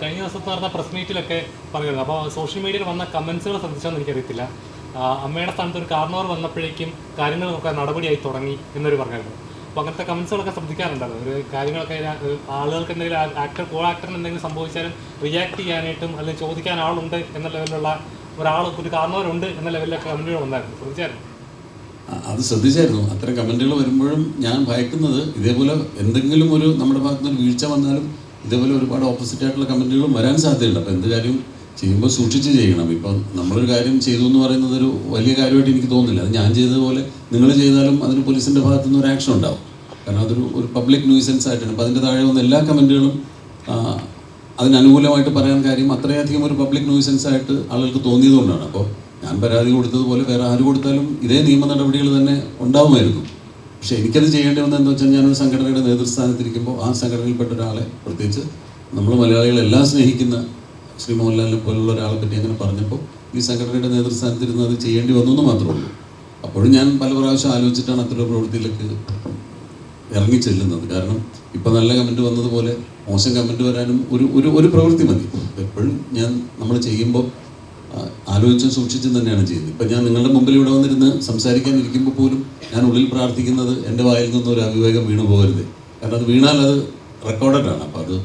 കഴിഞ്ഞ ദിവസം നടന്ന പ്രസ് മീറ്റിലൊക്കെ പറയുന്നത് അപ്പോൾ സോഷ്യൽ മീഡിയയിൽ വന്ന കമൻസുകൾ ശ്രദ്ധിച്ചോന്ന് എനിക്കറിയത്തില്ല. അമ്മയുടെ സ്ഥാനത്ത് ഒരു കാർണവർ വന്നപ്പോഴേക്കും കാര്യങ്ങൾ നോക്കാൻ നടപടിയായി തുടങ്ങി എന്നൊരു പറഞ്ഞായിരുന്നു. അപ്പോൾ അങ്ങനത്തെ കമൻസുകളൊക്കെ ശ്രദ്ധിക്കാറുണ്ടായിരുന്നു ഒരു കാര്യങ്ങളൊക്കെ ആളുകൾക്ക് എന്തെങ്കിലും ആക്ടർ കോ ആക്ടറിന് എന്തെങ്കിലും സംഭവിച്ചാലും റിയാക്ട് ചെയ്യാനായിട്ടും അല്ലെങ്കിൽ ചോദിക്കാൻ ആളുണ്ട് എന്ന ലെവലിലുള്ള ഒരാൾ ഒരു കാരണവരുണ്ട് എന്ന ലെവലിലൊക്കെ കമന്റുകൾ ഉണ്ടായിരുന്നു ശ്രദ്ധിച്ചായിരുന്നു? അത് ശ്രദ്ധിച്ചായിരുന്നു. അത്തരം കമന്റുകൾ വരുമ്പോഴും ഞാൻ ഭയക്കുന്നത് ഇതേപോലെ എന്തെങ്കിലും ഒരു നമ്മുടെ ഭാഗത്തുനിന്ന് വീഴ്ച വന്നാലും ഇതേപോലെ ഒരുപാട് ഓപ്പോസിറ്റ് ആയിട്ടുള്ള കമന്റുകളും വരാൻ സാധ്യതയുണ്ട്. അപ്പോൾ എന്ത് കാര്യം ചെയ്യുമ്പോൾ സൂക്ഷിച്ച് ചെയ്യണം. ഇപ്പം നമ്മളൊരു കാര്യം ചെയ്തു എന്ന് പറയുന്നത് ഒരു വലിയ കാര്യമായിട്ട് എനിക്ക് തോന്നുന്നില്ല. അത് ഞാൻ ചെയ്തതുപോലെ നിങ്ങൾ ചെയ്താലും അതിന് പോലീസിന്റെ ഭാഗത്തു നിന്ന് ഒരു ആക്ഷൻ ഉണ്ടാവും. കാരണം അതൊരു ഒരു പബ്ലിക് ന്യൂസൻസ് ആയിട്ടാണ്. അപ്പോൾ അതിന്റെ താഴെ വന്ന എല്ലാ കമന്റുകളും അതിനനുകൂലമായിട്ട് പറയാൻ കാര്യം അത്രയധികം ഒരു പബ്ലിക് ന്യൂസൻസ് ആയിട്ട് ആളുകൾക്ക് തോന്നിയതുകൊണ്ടാണ്. അപ്പോൾ ഞാൻ പരാതി കൊടുത്തതുപോലെ വേറെ ആര് കൊടുത്താലും ഇതേ നിയമ നടപടികൾ തന്നെ ഉണ്ടാവുമായിരുന്നു പക്ഷെ എനിക്കത് ചെയ്യേണ്ടി വന്നത് എന്താ വെച്ചാൽ ഞാനൊരു സംഘടനയുടെ നേതൃസ്ഥാനത്തിരിക്കുമ്പോൾ ആ സംഘടനയിൽപ്പെട്ട ഒരാളെ പ്രത്യേകിച്ച് നമ്മൾ മലയാളികളെല്ലാം സ്നേഹിക്കുന്ന ശ്രീ മോഹൻലാലിനെ പോലുള്ള ഒരാളെ പറ്റി അങ്ങനെ പറഞ്ഞപ്പോൾ ഈ സംഘടനയുടെ നേതൃസ്ഥാനത്തിരുന്ന് അത് ചെയ്യേണ്ടി വന്നു എന്ന് മാത്രമേ അപ്പോഴും ഞാൻ പല പ്രാവശ്യം ആലോചിച്ചിട്ടാണ് അത്തരം പ്രവൃത്തിയിലേക്ക് ഇറങ്ങി ചെല്ലുന്നത്. കാരണം ഇപ്പം നല്ല കമന്റ് വന്നതുപോലെ മോശം കമന്റ് വരാനും ഒരു ഒരു ഒരു പ്രവൃത്തി മതി. എപ്പോഴും ഞാൻ നമ്മൾ ചെയ്യുമ്പോൾ ആലോചിച്ചും സൂക്ഷിച്ചും തന്നെയാണ് ചെയ്യുന്നത്. ഇപ്പം ഞാൻ നിങ്ങളുടെ മുമ്പിൽ ഇവിടെ വന്നിരുന്ന് സംസാരിക്കാൻ ഇരിക്കുമ്പോൾ പോലും ഞാൻ ഉള്ളിൽ പ്രാർത്ഥിക്കുന്നത് എന്റെ വായിൽ നിന്ന് ഒരു അവിവേകം വീണു പോകരുത്. കാരണം അത് വീണാൽ അത് റെക്കോർഡഡ് ആണ്. അപ്പോൾ അത്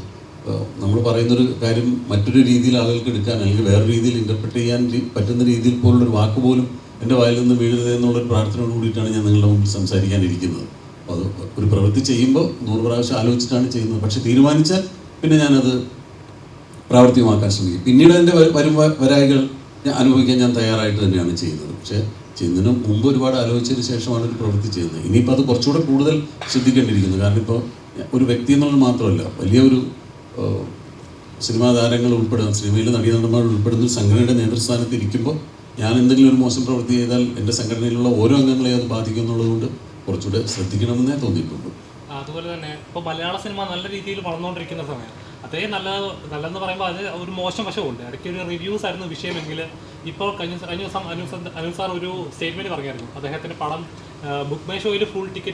നമ്മൾ പറയുന്നൊരു കാര്യം മറ്റൊരു രീതിയിൽ ആളുകൾക്ക് എടുക്കാൻ അല്ലെങ്കിൽ വേറെ രീതിയിൽ ഇന്റർപ്രറ്റ് ചെയ്യാൻ പറ്റുന്ന രീതിയിൽ പോലുള്ളൊരു വാക്ക് പോലും എന്റെ വായിൽ നിന്ന് വീഴരുത് എന്നുള്ളൊരു പ്രാർത്ഥനയോട് കൂടിയിട്ടാണ് ഞാൻ നിങ്ങളുടെ മുമ്പിൽ സംസാരിക്കാനിരിക്കുന്നത്. അപ്പോൾ അത് ഒരു പ്രവൃത്തി ചെയ്യുമ്പോൾ നൂറ് പ്രാവശ്യം ആലോചിച്ചിട്ടാണ് ചെയ്യുന്നത്. പക്ഷെ തീരുമാനിച്ചാൽ പിന്നെ ഞാനത് പ്രാവർത്തികമാക്കാൻ ശ്രമിക്കും. പിന്നീട് എന്റെ വരും വരായികൾ ഞാൻ അനുഭവിക്കാൻ ഞാൻ തയ്യാറായിട്ട് തന്നെയാണ് ചെയ്യുന്നത്. പക്ഷേ ചെയ്യുന്നതിന് മുമ്പ് ഒരുപാട് ആലോചിച്ചതിന് ശേഷമാണ് ഒരു പ്രവൃത്തി ചെയ്യുന്നത്. ഇനിയിപ്പോൾ അത് കുറച്ചുകൂടെ കൂടുതൽ ശ്രദ്ധിക്കേണ്ടിയിരിക്കുന്നു. കാരണം ഇപ്പോൾ ഒരു വ്യക്തി എന്നുള്ളത് മാത്രമല്ല വലിയൊരു സിനിമാ താരങ്ങൾ ഉൾപ്പെടുന്ന സിനിമയിലെ നടീനടന്മാർ ഉൾപ്പെടുന്ന ഒരു സംഘടനയുടെ നേതൃസ്ഥാനത്ത് ഇരിക്കുമ്പോൾ ഞാൻ എന്തെങ്കിലും ഒരു മോശം പ്രവൃത്തി ചെയ്താൽ എന്റെ സംഘടനയിലുള്ള ഓരോ അംഗങ്ങളെയും അത് ബാധിക്കും എന്നുള്ളതുകൊണ്ട് കുറച്ചുകൂടെ ശ്രദ്ധിക്കണമെന്നേ തോന്നിയിട്ടുണ്ട്. അതുപോലെ തന്നെ ഇപ്പോൾ മലയാള സിനിമ നല്ല രീതിയിൽ വളർന്നുകൊണ്ടിരിക്കുന്ന സമയം. അതേ നല്ല നല്ലതെന്ന് പറയുമ്പോൾ അത് ഒരു മോശം വശമുണ്ട് ഇടയ്ക്ക് ഒരു റിവ്യൂസ് ആയിരുന്നു വിഷയമെങ്കിൽ ഇപ്പോൾ കഴിഞ്ഞ കഴിഞ്ഞ ദിവസം അനു അനു ഒരു സ്റ്റേറ്റ്മെന്റ് പറഞ്ഞായിരുന്നു. അദ്ദേഹത്തിന്റെ പടം ബുക്ക് മൈ ഷോയിൽ ഫുൾ ടിക്കറ്റ്